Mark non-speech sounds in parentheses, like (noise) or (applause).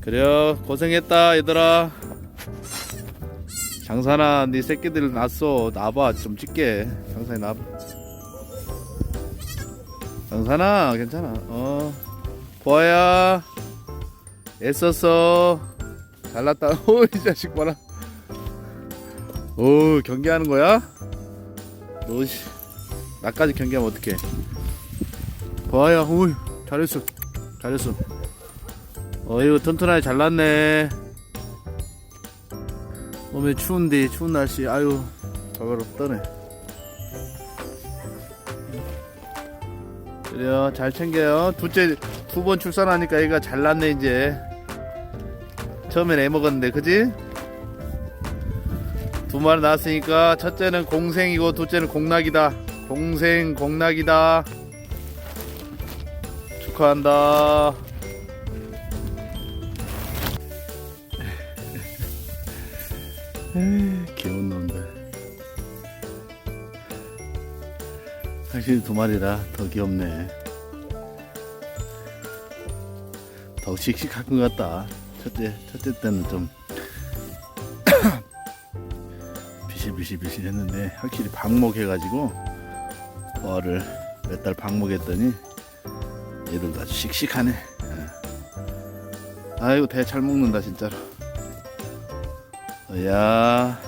그래요. 고생했다 얘들아. 장산아 네 새끼들 낳았어. 나봐. 좀 찍게. 장산이 나봐 장산아 괜찮아. 어. 보아야. 애썼어. 잘났다. (laughs) 오이 자식 봐라. 오 경기하는 거야? 너씨 나까지 경기하면 어떡해. 보아야 오이 잘했어. 잘했어. 어이구 튼튼하게 잘났네. 몸에 추운데 추운 날씨. 아유 더럽더네. 그래요. 잘 챙겨요. 둘째 두 번 출산하니까 얘가 잘났네 이제. 처음엔 애 먹었는데 그지? 두 마리 낳았으니까 첫째는 공생이고 둘째는 공락이다 공생 공락이다 축하한다 (laughs) 귀여운 놈들. 확실히 두 마리라 더 귀엽네. 더 씩씩한 것 같다. 첫째, 첫째 때는 좀 (coughs) 비실비실비실 했는데 확실히 방목해가지고 어를 몇달 방목했더니 얘들도 아주 씩씩하네. 예. 아이고 대 잘 먹는다 진짜로. 야